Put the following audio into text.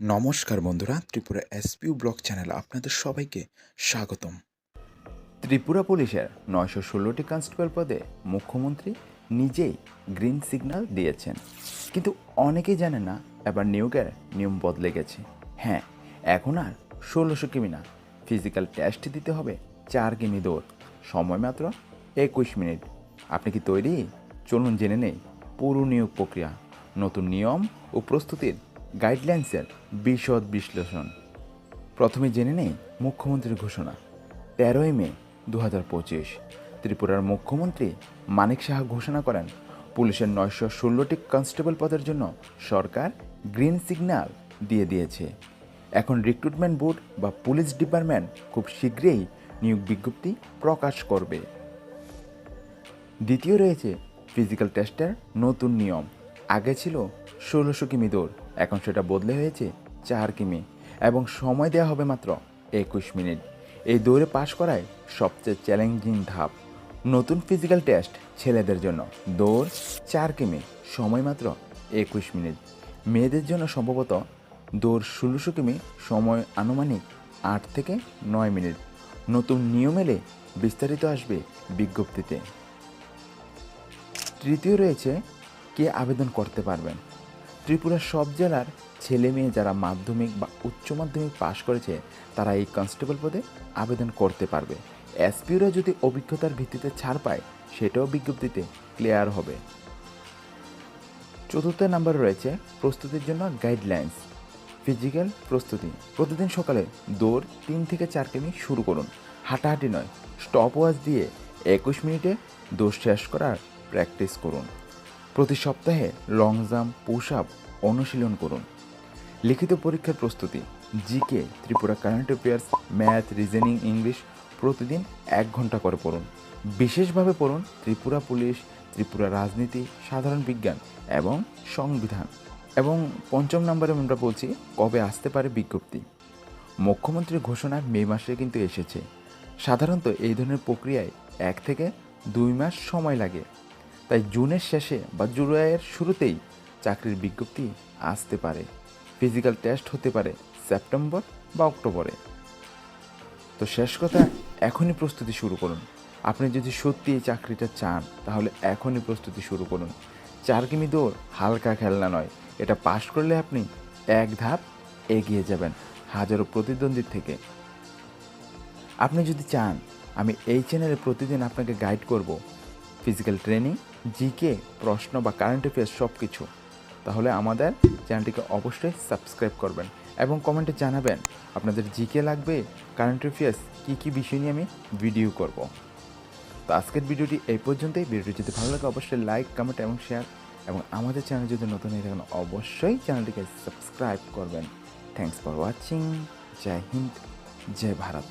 নমস্কার বন্ধুরা, Tripura এসপিউ block channel আপনাদের সবাইকে স্বাগতম। ত্রিপুরা পুলিশের নয়শো ষোলোটি কনস্টেবল পদে মুখ্যমন্ত্রী নিজেই গ্রিন সিগন্যাল দিয়েছেন। কিন্তু অনেকেই জানে না, এবার নিয়োগের নিয়ম বদলে গেছে। হ্যাঁ এখন আর ষোলোশো কিমি না ফিজিক্যাল টেস্ট দিতে হবে চার কিমি দৌড়। সময় মাত্র একুশ মিনিট। আপনি কি তৈরি? চলুন জেনে নেই, পুরো নিয়োগ প্রক্রিয়া, নতুন নিয়ম ও প্রস্তুতির গাইডলাইন্সের বিশদ বিশ্লেষণ। প্রথমে জেনে নেই মুখ্যমন্ত্রীর ঘোষণা। তেরোই মে দু ত্রিপুরার মুখ্যমন্ত্রী মানিক সাহা ঘোষণা করেন, পুলিশের নয়শো ষোলোটি কনস্টেবল পদের জন্য সরকার গ্রিন সিগন্যাল দিয়ে দিয়েছে। এখন রিক্রুটমেন্ট বোর্ড বা পুলিশ ডিপার্টমেন্ট খুব শীঘ্রই নিয়োগ বিজ্ঞপ্তি প্রকাশ করবে। দ্বিতীয় রয়েছে ফিজিক্যাল টেস্টের নতুন নিয়ম। আগে ছিল ষোলোশো কিমি দৌড়। এখন সেটা বদলে হয়েছে চার কিমি, এবং সময় দেওয়া হবে মাত্র একুশ মিনিট। এই দৌড়ে পাশ করায় সবচেয়ে চ্যালেঞ্জিং ধাপ। নতুন ফিজিক্যাল টেস্ট ছেলেদের জন্য। দৌড় চার কিমি, সময় মাত্র একুশ মিনিট। মেয়েদের জন্য সম্ভবত দৌড় ষোলোশো কিমি, সময় আনুমানিক আট থেকে নয় মিনিট। নতুন নিয়ম এলে বিস্তারিত আসবে বিজ্ঞপ্তিতে। তৃতীয় রয়েছে, কে আবেদন করতে পারবেন? ত্রিপুরার সব জেলার ছেলে মেয়ে যারা মাধ্যমিক বা উচ্চ মাধ্যমিক পাশ করেছে, তারা এই কনস্টেবল পদে আবেদন করতে পারবে। এসপিওরা যদি অভিজ্ঞতার ভিত্তিতে ছাড় পায়, সেটাও বিজ্ঞপ্তিতে ক্লিয়ার হবে। চতুর্থ নাম্বার রয়েছে প্রস্তুতির জন্য গাইডলাইন্স। ফিজিক্যাল প্রস্তুতি। প্রতিদিন সকালে দৌড় তিন থেকে চার কিমি শুরু করুন। হাঁটাহাঁটি নয় স্টপ ওয়াচ দিয়ে একুশ মিনিটে দৌড় শেষ করার প্র্যাকটিস করুন। প্রতি সপ্তাহে লং জাম্প পুশ আপ অনুশীলন করুন। লিখিত পরীক্ষার প্রস্তুতি GK Tripura current affairs math reasoning English প্রতিদিন এক ঘণ্টা করে পড়ুন। বিশেষভাবে পড়ুন ত্রিপুরা পুলিশ, ত্রিপুরা রাজনীতি, সাধারণ বিজ্ঞান এবং সংবিধান। এবং পঞ্চম নম্বরে আমরা বলছি, কবে আসতে পারে বিজ্ঞপ্তি। মুখ্যমন্ত্রীর ঘোষণা মে মাসে কিন্তু এসেছে। সাধারণত এই ধরনের প্রক্রিয়ায় এক থেকে দুই মাস সময় লাগে। তাই জুনের শেষে বা জুলাইয়ের শুরুতেই চাকরির বিজ্ঞপ্তি আসতে পারে। ফিজিক্যাল টেস্ট হতে পারে সেপ্টেম্বর বা অক্টোবরে। তো শেষ কথা, এখনই প্রস্তুতি শুরু করুন। আপনি যদি সত্যি এই চাকরিটা চান, তাহলে এখনই প্রস্তুতি শুরু করুন। চার কিমি দৌড় হালকা খেলনা নয়, এটা পাশ করলে আপনি এক ধাপ এগিয়ে যাবেন হাজারো প্রতিদ্বন্দ্বীর থেকে। আপনি যদি চান, আমি এই চ্যানেলে প্রতিদিন আপনাকে গাইড করব ফিজিক্যাল ট্রেনিং জিকে প্রশ্ন বা কারেন্ট অ্যাফেয়ার্স সব কিছু তাহলে আমাদের চ্যানেলটিকে অবশ্যই সাবস্ক্রাইব করবেন এবং কমেন্টে জানাবেন আপনাদের জিকে লাগবে কারেন্ট অ্যাফেয়ার্স কী কী বিষয় নিয়ে আমি ভিডিও করব। তো আজকের ভিডিওটি এই পর্যন্তই। ভিডিওটি যদি ভালো লাগে, অবশ্যই লাইক কমেন্ট এবং শেয়ার এবং আমাদের চ্যানেল যদি নতুন হয়ে থাকেন, অবশ্যই চ্যানেলটিকে সাবস্ক্রাইব করবেন। Thanks for watching Joy Hind Joy Bharat